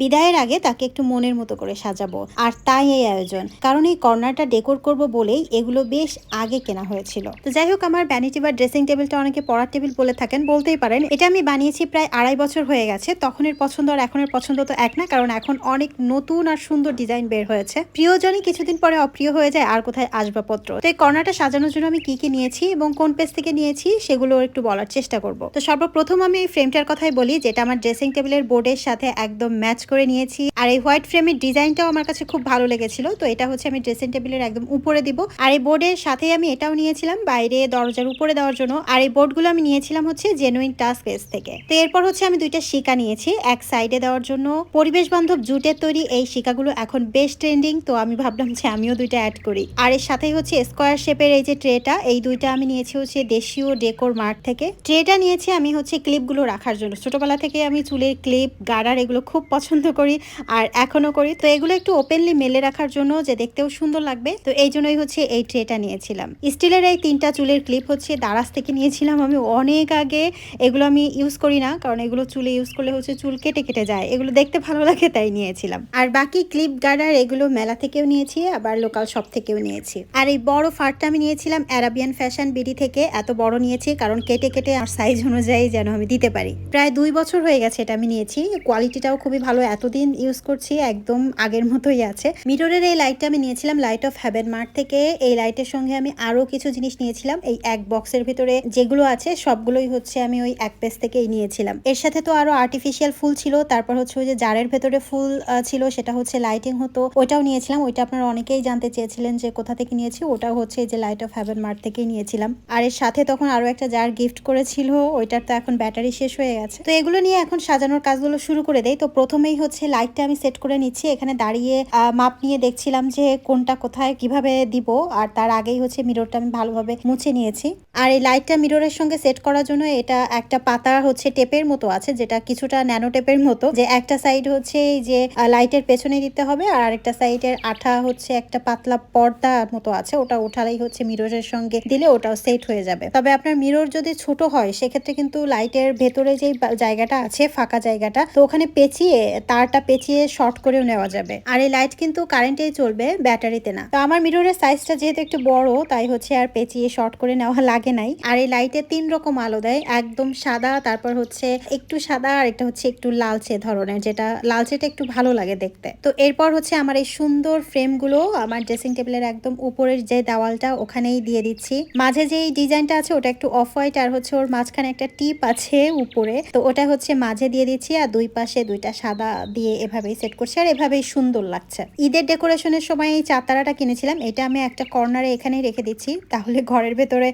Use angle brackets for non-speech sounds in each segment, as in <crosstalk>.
বিদায়ের আগে তাকে একটু মনের মতো করে সাজাবো। আর তাই এই আয়োজন। কারণ এই কর্নারটা ডেকোর করব বলেই এগুলো বেশ আগে কেনা হয়েছিল। তো যাই হোক, আমার ভ্যানিটি বা ড্রেসিং টেবিলটা অনেকে পড়ার টেবিল বলে থাকেন, বলতেই পারেন। এটা আমি বানিয়েছি প্রায় আড়াই বছর হয়ে গেছে। তখনের পছন্দ আর এখনের পছন্দ তো এক না, কারণ এখন অনেক নতুন আর সুন্দর ডিজাইন বের হয়েছে। প্রিয়জনই কিছুদিন পরে অপ্রিয় হয়ে যায় আর কোথায় আসবাবপত্র। তো এই কর্নারটা সাজানোর জন্য আমি কি কি নিয়েছি এবং কোন পেজ থেকে নিয়েছি সেগুলো একটু বলার চেষ্টা করব। তো সর্বপ্রথম আমি এই ফ্রেমটার কথাই বলি, যেটা আমার ড্রেসিং টেবিলের বোর্ডের সাথে একদম ম্যাচ করে নিয়েছি। আর এই হোয়াইট ফ্রেমের ডিজাইনটাও আমার কাছে খুব ভালো লেগেছিল। তো এটা হচ্ছে আমি ড্রেসিং টেবিলের একদম উপরে দিব। আর এই বোর্ডের সাথে আমি এটাও নিয়েছিলাম বাইরে দরজার উপরে দেওয়ার জন্য। আর এই বোর্ডগুলো আমি নিয়েছিলাম হচ্ছে জেনুইন টাস্ক পেজ থেকে। তো এরপর হচ্ছে আমি দুইটা শিকা নিয়েছি এক সাইডে দেওয়ার জন্য। পরিবেশ বান্ধব জুটের তৈরি এই শিকাগুলো এখন বেশ ট্রেন্ডিং তো আমি ভাবলাম যে আমিও দুইটা অ্যাড করি। আর এর সাথেই হচ্ছে স্কোয়ার শেপের এই যে ট্রেটা এই দুইটা আমি নিয়েছি হচ্ছে দেশীয় ডেকোর মার্ট থেকে। ট্রেটা নিয়েছি আমি হচ্ছে ক্লিপগুলো রাখার জন্য। ছোটবেলা থেকে আমি চুলের ক্লিপ গার্ডার এগুলো খুব পছন্দ করি আর এখনও করি। তো এগুলো একটু ওপেনলি মেলে রাখার জন্য যে দেখতেও সুন্দর লাগবে। তো এই জন্যই হচ্ছে এই ট্রেটা নিয়েছিলাম। স্টিলের এই তিনটা চুলের ক্লিপ হচ্ছে দারাজ থেকে নিয়েছিলাম আমি অনেক আগে। এগুলো আমি ইউজ করি না, কারণ এগুলো চুলে ইউজ করলে হচ্ছে চুল কেটে কেটে যায়। এগুলো দেখতে ভালো লাগে, তাই নিয়েছিলাম। আর বাকি ক্লিপ গার্ডার এগুলো মেলা থেকেও নিয়েছি, আবার লোকাল শপ থেকেও নিয়েছি। আর এই বড় ফারটা আমি নিয়েছিলাম অ্যারাবিয়ান ফ্যাশন বিডি থেকে। এত বড় নিয়েছি, কারণ কেটে কেটে আর সাইজ অনুযায়ী যেন আমি দিতে পারি। প্রায় দুই বছর হয়ে গেছে এটা আমি নিয়েছি। কোয়ালিটিটাও খুবই ভালো এতদিন ইউজ করছি, একদম আগের মতোই আছে। মিররের এই লাইটটা আমি নিয়েছিলাম লাইট অফ হ্যাভেন মার্ট থেকে। এই লাইটের সঙ্গে আমি আরও কিছু জিনিস নিয়েছিলাম। এই এক বক্সের ভিতরে যেগুলো আছে, সবগুলোই হচ্ছে আমি ওই এক পেজ থেকেই নিয়েছিলাম। এর সাথে তো আরও আর্টিফিশিয়াল ফুল ছিল, তারপর হচ্ছে ওই যে জারের ভেতরে ফুল ছিল, সেটা হচ্ছে লাইটিং হতো। ওইটাও নিয়েছিলাম, ওইটা আপনারা অনেকেই জানতে চেয়েছিলেন যে কোথা থেকে নিয়েছি, ওটাও হচ্ছে এই যে লাইট অফ হ্যাভেন মার্ট থেকেই নিয়েছিলাম। আর এর সাথে তখন আরও একটা জার গিফট করেছিল, ওইটার তো এখন ব্যাটারি শেষ হয়ে গেছে। তো এগুলো নিয়ে এখন সাজানোর কাজগুলো শুরু করে দেয় তো প্রথমেই হচ্ছে লাইটটা আমি সেট করে নিচ্ছি। এখানে দাঁড়িয়ে মাপ নিয়ে দেখছিলাম যে কোনটা কোথায় কীভাবে দিব আর তার আগেই হচ্ছে মিররটা আমি ভালোভাবে মুছে নিয়েছি। আর এই লাইটটা মিররের সঙ্গে সেট করার জন্য এটা একটা পাতা হচ্ছে টেপের মতো আছে, যেটা কিছুটা ন্যানো টেপের মতো। যে একটা সাইড হচ্ছে এই যে লাইটের পেছনে দিতে হবে আর আরেকটা সাইডের আঠা হচ্ছে একটা পাতলা পর্দা মতো আছে, ওটা উঠালেই হচ্ছে মিররের সঙ্গে দিলে ওটাও সেট হয়ে যাবে। তবে আপনার মিরর যদি ছোট হয়, সেক্ষেত্রে কিন্তু লাইটের ভেতরে যে জায়গাটা আছে, ফাঁকা জায়গাটা, তো ওখানে পেঁচিয়ে তারটা পেঁচিয়ে শর্ট করেও নেওয়া যাবে। আর এই লাইট কিন্তু কারেন্টেই চলবে ব্যাটারিতে না। তো আমার মিররের সাইজটা যেহেতু একটু বড়, তাই হচ্ছে আর পেঁচিয়ে শর্ট করে নেওয়া লাগে নাই। আর এই লাইটে তিন রকম আলো দেয়, একদম সাদা, তারপর হচ্ছে একটু সাদা, আর একটা হচ্ছে একটু লালচে ধরনের, যেটা লালচেটা একটু ভালো লাগে দেখতে। তো এরপর হচ্ছে আমার এই সুন্দর ফ্রেমগুলো আমার ড্রেসিং টেবিলের একদম উপরের যে দেওয়ালটা, ওখানেই দিয়ে দিচ্ছি। মাঝে যে ডিজাইনটা আছে, ওটা একটু অফ হোয়াইট আর হচ্ছে ওর মাঝখানে একটা টিপ আছে উপরে। তো ওটা হচ্ছে মাঝে দিয়ে দিচ্ছি, আর দুই পাশে দুইটা সাদা দিয়ে এভাবেই সেট করছি আর এভাবেই সুন্দর লাগছে। ঈদের ডেকোরেশনের সময় এই চাতারাটা কিনেছিলাম, এটা আমি একটা কর্নারে এখানেই রেখে দিচ্ছি। তাহলে ঘরের ভেতরে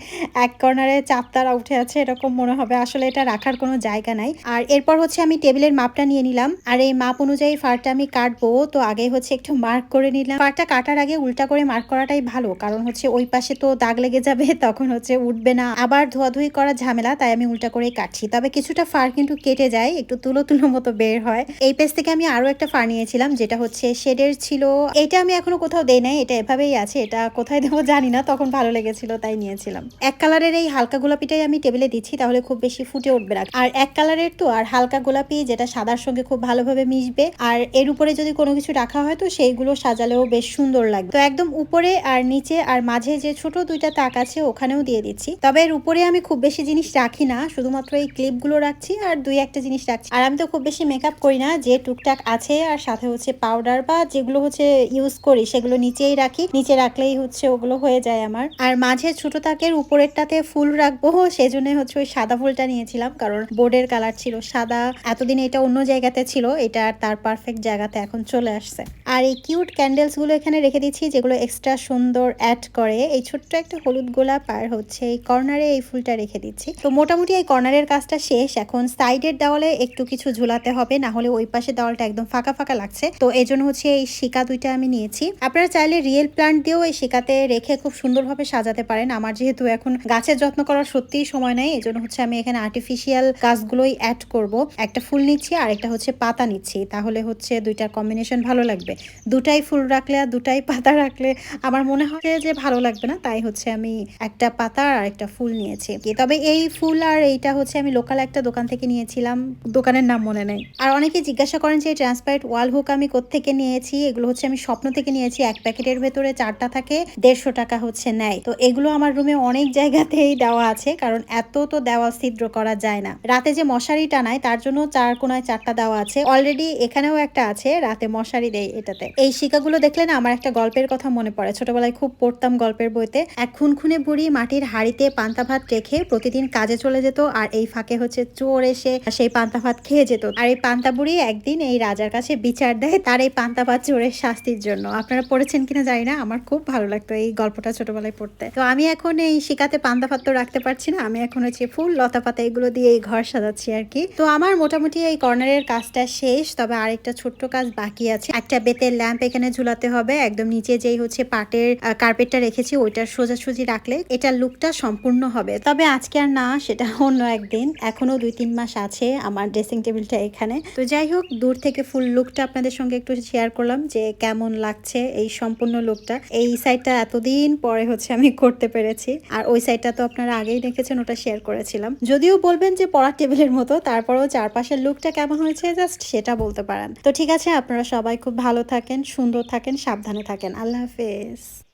এক কর্নারে চারতারা উঠে আছে, এরকম মনে হবে। আসলে এটা রাখার কোনো জায়গা নাই। আর এরপর হচ্ছে আমি টেবিলের মাপটা নিয়ে নিলাম। আর এই মাপ অনুযায়ী ফারটা আমি কাটবো, তো আগে হচ্ছে একটু মার্ক করে নিলাম। ফারটা কাটার আগে উল্টা করে মার্ক করাটাই ভালো, কারণ হচ্ছে ওই পাশে তো দাগ লেগে যাবে, <laughs> তখন হচ্ছে উঠবে না। আবার ধোয়াধুয়ি করার ঝামেলা, তাই আমি উল্টা করেই কাটছি। তবে কিছুটা ফার কিন্তু কেটে যায়, একটু তুলো তুলো মতো বের হয়। এই পেজ থেকে আমি আরও একটা ফার নিয়েছিলাম, যেটা হচ্ছে শেডের ছিল। এটা আমি এখনও কোথাও দেই নাই, এটা এভাবেই আছে, এটা কোথায় দেবো জানি না, তখন ভালো লেগেছিল, তাই নিয়েছিলাম। এক কালারের এই হালকা গোলাপিটাই আমি টেবিলে দিচ্ছি, তাহলে খুব বেশি ফুটে উঠবে না। আর এক কালারের তো, আর হালকা গোলাপি, যেটা সাদার সঙ্গে খুব ভালোভাবে মিশবে। আর এর উপরে যদি কোনো কিছু রাখা হয় তো, সেইগুলো সাজালেও বেশ সুন্দর লাগবে। তো একদম উপরে আর নিচে আর মাঝে যে ছোট দুইটা তাক আছে, ওখানেও দিয়ে দিচ্ছি। তবে এর উপরে আমি খুব বেশি জিনিস রাখি না, শুধুমাত্র এই ক্লিপগুলো রাখছি, আর দুই একটা জিনিস রাখছি। আর আমি তো খুব বেশি মেকআপ করি না, যে টুকটাক আছে আর সাথে হচ্ছে পাউডার বা যেগুলো হচ্ছে ইউজ করি, সেগুলো নিচেই রাখি। নিচে রাখলেই হচ্ছে ওগুলো হয়ে যায় আমার। আর মাঝে ছোট তাকের উপরেরটাতে ফুল রাখব সেজন্য হচ্ছে ওই সাদা ফুলটা নিয়েছিলাম। কারণ বোর্ডের কালার ছিল সাদা। এতদিন এটা অন্য জায়গাতে ছিল, এটা তার পারফেক্ট জায়গাতে এখন চলে আসছে। আর এই কিউট ক্যান্ডেলসগুলো এখানে রেখে দিচ্ছি, যেগুলো এক্সট্রা সুন্দর অ্যাড করে। এই ছোট্ট একটা হলুদ গোলাপ আর হচ্ছে এই কর্নারে এই ফুলটা রেখে দিচ্ছি। তো মোটামুটি এই কর্নারের কাজটা শেষ। এখন সাইডের দেওয়ালে একটু কিছু ঝুলাতে হবে না হলে ওই পাশে দেওয়ালটা একদম ফাঁকা ফাঁকা লাগছে। তো এই জন্য হচ্ছে এই শিকা দুইটা আমি নিয়েছি। আপনারা চাইলে রিয়েল প্লান্ট দিয়েও এই শিকাতে রেখে খুব সুন্দরভাবে সাজাতে পারেন। আমার যেহেতু এখন গাছের যত্ন করার সত্যিই সময় নেই, এই জন্য হচ্ছে আমি এখানে আর্টিফিশিয়াল গাছগুলোই অ্যাড করব। একটা ফুল নিচ্ছি আর একটা হচ্ছে পাতা নিচ্ছি। তাহলে হচ্ছে দুইটার কম্বিনেশন ভালো লাগবে। দুটাই ফুল রাখলে আর দুটাই পাতা রাখলে আমার মনে হয় যে ভালো লাগবে না। তাই হচ্ছে আমি একটা পাতা আর একটা ফুল নিয়েছি। তবে এই ফুল আর এইটা হচ্ছে আমি লোকাল একটা দোকান থেকে নিয়েছিলাম। দোকানের নাম মনে নেই। আর অনেকে জিজ্ঞাসা করেন যে, এই ট্রান্সপারেন্ট ওয়াল হুক আমি কোত্থেকে নিয়েছি? এগুলো হচ্ছে আমি স্বপ্ন থেকে নিয়েছি, এক প্যাকেটের ভেতরে চারটা থাকে, দেড়শো টাকা হচ্ছে নেয় তো এগুলো আমার রুমে অনেক জায়গাতেই দেওয়া আছে, কারণ এত তো দেওয়া ছিদ্র করা যায় না। রাতে যে মশারি টানায়, তার জন্য চার কোনায় চারটা দেওয়া আছে। অলরেডি এখানেও একটা আছে, রাতে মশারি দেয় এটাতে। এই শিকাগুলো দেখলে না, আমার একটা গল্পের কথা মনে পড়ে। ছোটবেলায় খুব পড়তাম গল্পের বইতে। এক খুনখুনে বুড়ি মাটির হাড়িতে পান্তা ভাত রেখে প্রতিদিন কাজে চলে যেত, আর এই ফাঁকে হচ্ছে চোর এসে সেই পান্তা ভাত খেয়ে যেত। আর এই পান্তা বুড়ি একদিন এই রাজার কাছে বিচার দেয় তার এই পান্তা ভাত চোরের শাস্তির জন্য। আপনারা পড়েছেন কিনা জানি না, আমার খুব ভালো লাগতো এই গল্পটা ছোটবেলায় পড়তে। তো আমি এখন এই শিকাতে পান্তা তো রাখতে পারছি না, আমি এখন হচ্ছে ফুল লতা পাতা এগুলো দিয়ে এই ঘর সাজাচ্ছি আর কি। তো আমার মোটামুটি এই কর্নারের কাজটা শেষ, তবে আরেকটা ছোট্ট কাজ বাকি আছে। একটা বেতের ল্যাম্প এখানে ঝুলাতে হবে, একদম নিচে যেই হচ্ছে পাটের কার্পেটটা রেখেছি ওইটার সোজাসুজি রাখলে এটার লুকটা সম্পূর্ণ হবে। তবে আজকে আর না, সেটা অন্য একদিন। এখনও দুই তিন মাস আছে আমার ড্রেসিং টেবিলটা এখানে। তো যাই হোক দূর থেকে ফুল লুকটা আপনাদের সঙ্গে একটু শেয়ার করলাম যে কেমন লাগছে এই সম্পূর্ণ লুকটা এই সাইডটা এতদিন পরে হচ্ছে আমি করতে পেরেছি। আর ওই সাইডটা তো আপনারা আগেই দেখেছেন, ওটা শেয়ার করেছিলাম। যদিও বলবেন যে পড়ার টেবিলের মতো, তারপরেও চারপাশের লুকটা কেমন হয়েছে জাস্ট সেটা বলতে পারেন। তো ঠিক আছে, আপনারা সবাই খুব ভালো থাকেন, সুন্দর থাকেন, সাবধানে থাকেন। আল্লাহ হাফেজ।